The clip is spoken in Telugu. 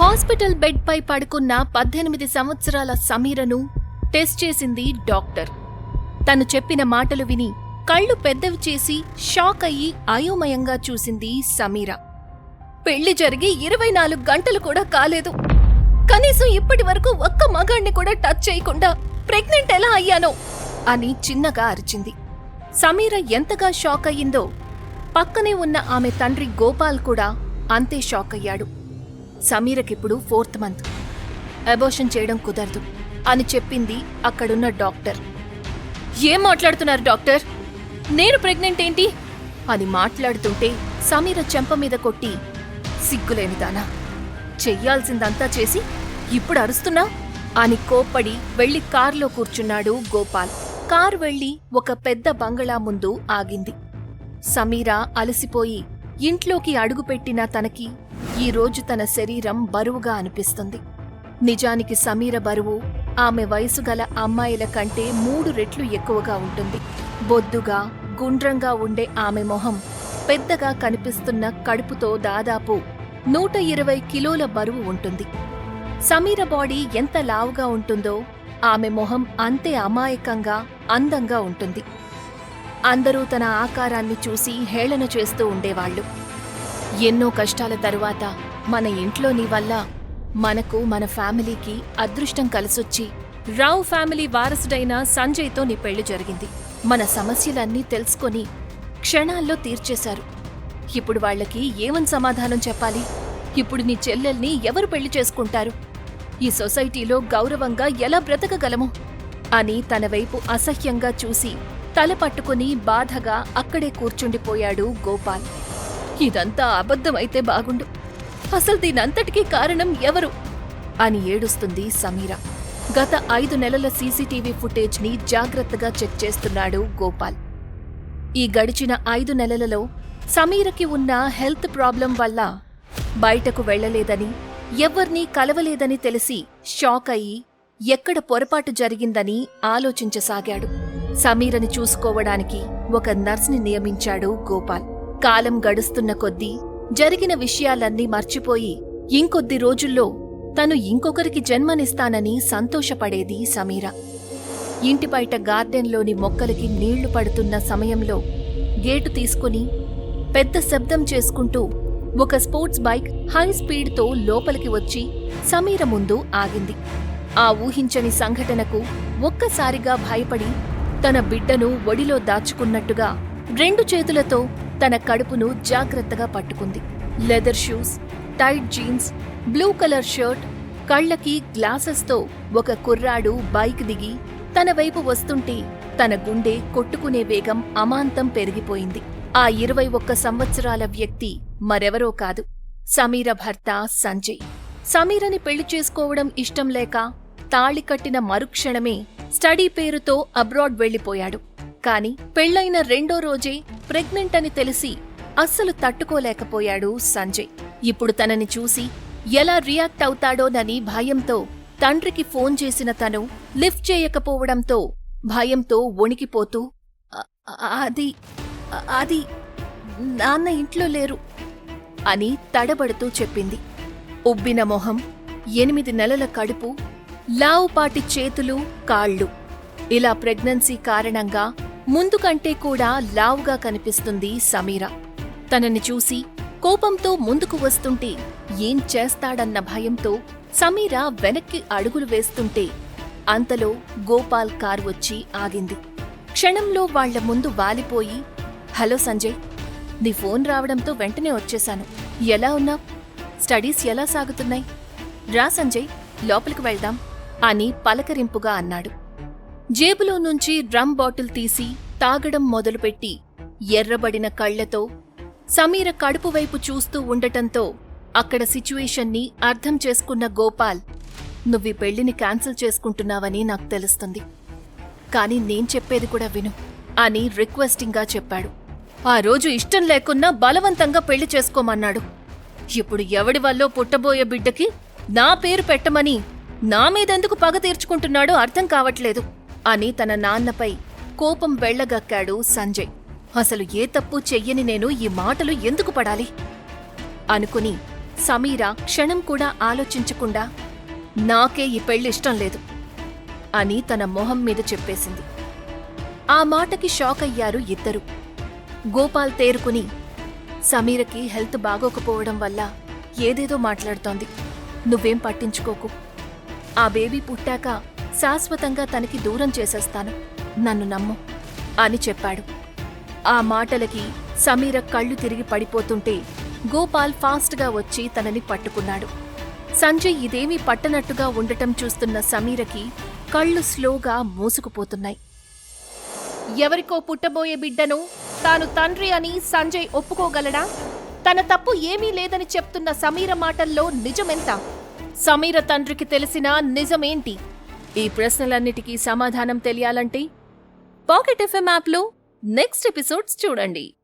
హాస్పిటల్ బెడ్ పై పడుకున్న పద్దెనిమిది సంవత్సరాల సమీరను టెస్ట్ చేసింది డాక్టర్. తను చెప్పిన మాటలు విని కళ్ళు పెద్దవి చేసి షాక్ అయ్యి అయోమయంగా చూసింది సమీర. పెళ్ళి జరిగి ఇరవై నాలుగు గంటలు కూడా కాలేదు. కనీసం ఇప్పటి వరకు ఒక్క మగాణ్ణి కూడా టచ్ చేయకుండా ప్రెగ్నెంట్ ఎలా అయ్యానో అని చిన్నగా అరిచింది. సమీర ఎంతగా షాక్ అయ్యిందో పక్కనే ఉన్న ఆమె తండ్రి గోపాల్ కూడా అంతే షాక్ అయ్యాడు. సమీరకిప్పుడు ఫోర్త్ మంత్. అబోషన్ చేయడం కుదరదు. అని చెప్పింది అక్కడున్న డాక్టర్. ఏం మాట్లాడుతున్నారు డాక్టర్? నేను ప్రెగ్నెంట్ ఏంటి? అని మాట్లాడుతుంటే సమీర చెంప మీద కొట్టి సిగ్గులేనిదానా చెయ్యాల్సిందంతా చేసి ఇప్పుడు అరుస్తున్నా? అని కోప్పడి వెళ్ళి కారులో కూర్చున్నాడు గోపాల్. కారు వెళ్ళి ఒక పెద్ద బంగళా ముందు ఆగింది. సమీర అలసిపోయి ఇంట్లోకి అడుగుపెట్టిన తనకి ఈ రోజు తన శరీరం బరువుగా అనిపిస్తుంది. నిజానికి సమీర బరువు ఆమె వయసు గల అమ్మాయిల కంటే మూడు రెట్లు ఎక్కువగా ఉంటుంది. బొద్దుగా గుండ్రంగా ఉండే ఆమె మొహం పెద్దగా కనిపిస్తున్న కడుపుతో దాదాపు నూట ఇరవై కిలోల బరువు ఉంటుంది. సమీర బాడీ ఎంత లావుగా ఉంటుందో ఆమె మొహం అంతే అమాయకంగా అందంగా ఉంటుంది. అందరూ తన ఆకారాన్ని చూసి హేళన చేస్తూ ఉండేవాళ్ళు ఎన్నో కష్టాల తరువాత మన ఇంట్లో నీ వల్ల మనకు మన ఫ్యామిలీకి అదృష్టం కలిసొచ్చి రావు ఫ్యామిలీ వారసుడైన సంజయ్తో నీ పెళ్ళి జరిగింది. మన సమస్యలన్నీ తెలుసుకొని క్షణాల్లో తీర్చేశారు. ఇప్పుడు వాళ్ళకి ఏమని సమాధానం చెప్పాలి? ఇప్పుడు నీ చెల్లెల్ని ఎవరు పెళ్ళి చేసుకుంటారు? ఈ సొసైటీలో గౌరవంగా ఎలా బ్రతకగలము? అని తన వైపు అసహ్యంగా చూసి తల పట్టుకుని బాధగా అక్కడే కూర్చుండిపోయాడు గోపాల్. ఇదంతా అబద్ధమైతే బాగుండు. అసలు దీనంతటికీ కారణం ఎవరు? అని ఏడుస్తుంది సమీర. గత ఐదు నెలల సీసీటీవీ ఫుటేజ్ని జాగ్రత్తగా చెక్ చేస్తున్నాడు గోపాల్. ఈ గడిచిన ఐదు నెలలలో సమీరకి ఉన్న హెల్త్ ప్రాబ్లం వల్ల బయటకు వెళ్ళలేదని ఎవ్వర్నీ కలవలేదని తెలిసి షాక్ అయి ఎక్కడ పొరపాటు జరిగిందని ఆలోచించసాగాడు. సమీరని చూసుకోవడానికి ఒక నర్స్ని నియమించాడు గోపాల్. కాలం గడుస్తున్న కొద్దీ జరిగిన విషయాలన్నీ మర్చిపోయి ఇంకొద్ది రోజుల్లో తను ఇంకొకరికి జన్మనిస్తానని సంతోషపడేది సమీర. ఇంటి బయట గార్డెన్లోని మొక్కలకి నీళ్ళు పడుతున్న సమయంలో గేటు తీసుకుని పెద్ద శబ్దం చేసుకుంటూ ఒక స్పోర్ట్స్ బైక్ హై స్పీడ్తో లోపలికి వచ్చి సమీర ముందు ఆగింది. ఆ ఊహించని సంఘటనకు ఒక్కసారిగా భయపడి తన బిడ్డను ఒడిలో దాచుకున్నట్టుగా రెండు చేతులతో తన కడుపును జాగ్రత్తగా పట్టుకుంది. Leather shoes tight jeans blue colour shirt కళ్ళకి గ్లాసెస్తో ఒక కుర్రాడు బైక్ దిగి తన వైపు వస్తుంటే తన గుండె కొట్టుకునే వేగం అమాంతం పెరిగిపోయింది. ఆ ఇరవై ఒక్క సంవత్సరాల వ్యక్తి మరెవరో కాదు. సమీర భర్త సంజయ్. సమీరని పెళ్ళి చేసుకోవడం ఇష్టం లేక తాళి కట్టిన మరుక్షణమే స్టడీ పేరుతో అబ్రాడ్ వెళ్ళిపోయాడు కాని పెళ్ళైన రెండో రోజే ప్రెగ్నెంట్ అని తెలిసి అస్సలు తట్టుకోలేకపోయాడు సంజయ్. ఇప్పుడు తనని చూసి ఎలా రియాక్ట్ అవుతాడోనని భయంతో తండ్రికి ఫోన్ చేసిన తను లిఫ్ట్ చేయకపోవడంతో భయంతో వణికిపోతూ అది అది నాన్న ఇంట్లో లేరు అని తడబడుతూ చెప్పింది. ఉబ్బిన మొహం ఎనిమిది నెలల కడుపు లావుపాటి చేతులు కాళ్ళు. ఇలా ప్రెగ్నెన్సీ కారణంగా ముందు కంటే కూడా లావుగా కనిపిస్తుంది సమీర. తనని చూసి కోపంతో ముందుకు వస్తుంటే ఏం చేస్తాడన్న భయంతో సమీర వెనక్కి అడుగులు వేస్తుంటే అంతలో గోపాల్ కారు వచ్చి ఆగింది. క్షణంలో వాళ్ళ ముందు వాలిపోయి హలో సంజయ్ నీ ఫోన్ రావడంతో వెంటనే వచ్చేశాను ఎలా ఉన్నావు? స్టడీస్ ఎలా సాగుతున్నాయి? రా సంజయ్ లోపలికి వెళ్దాం. అని పలకరింపుగా అన్నాడు. జేబులో నుంచి డ్రమ్ బాటిల్ తీసి తాగడం మొదలుపెట్టి ఎర్రబడిన కళ్ళతో సమీర కడుపు వైపు చూస్తూ ఉండటంతో అక్కడ సిచ్యువేషన్ని అర్థం చేసుకున్న గోపాల్ నువ్వు పెళ్ళిని క్యాన్సిల్ చేసుకుంటున్నావని నాకు తెలుస్తుంది. కానీ నేను చెప్పేది కూడా విను అని రిక్వెస్టింగ్గా చెప్పాడు. ఆ రోజు ఇష్టం లేకున్నా బలవంతంగా పెళ్ళి చేసుకోమన్నాడు. ఇప్పుడు ఎవడి వల్లో పుట్టబోయే బిడ్డకి నా పేరు పెట్టమని నా మీదెందుకు పగ తీర్చుకుంటున్నాడో అర్థం కావట్లేదు. అని తన నాన్నపై కోపం వెళ్ళగక్కాడు సంజయ్. అసలు ఏ తప్పు చెయ్యని నేను ఈ మాటలు ఎందుకు పడాలి? అనుకుని సమీర క్షణం కూడా ఆలోచించకుండా నాకే ఈ పెళ్ళిష్టం లేదు అని తన మొహం మీద చెప్పేసింది. ఆ మాటకి షాక్ అయ్యారు ఇద్దరు. గోపాల్ తేరుకుని సమీరకి హెల్త్ బాగోకపోవడం వల్ల ఏదేదో మాట్లాడుతోంది. నువ్వేం పట్టించుకోకు. ఆ బేబీ పుట్టాక శాశ్వతంగా తనకి దూరం చేసేస్తాను. నన్ను నమ్ము అని చెప్పాడు. ఆ మాటలకి సమీర కళ్ళు తిరిగి పడిపోతుంటే గోపాల్ ఫాస్ట్గా వచ్చి తనని పట్టుకున్నాడు. సంజయ్ ఇదేమీ పట్టనట్టుగా ఉండటం చూస్తున్న సమీరకి కళ్ళు స్లోగా మూసుకుపోతున్నాయి. ఎవరికో పుట్టబోయే బిడ్డను తాను తండ్రి అని సంజయ్ ఒప్పుకోగలడా? తన తప్పు ఏమీ లేదని చెప్తున్న సమీర మాటల్లో నిజమెంత? సమీర తండ్రికి తెలిసిన నిజమేంటి? ఈ ప్రశ్నలన్నిటికీ సమాధానం తెలియాలంటే పాకెట్ ఎఫ్ఎం యాప్లో నెక్స్ట్ ఎపిసోడ్స్ చూడండి.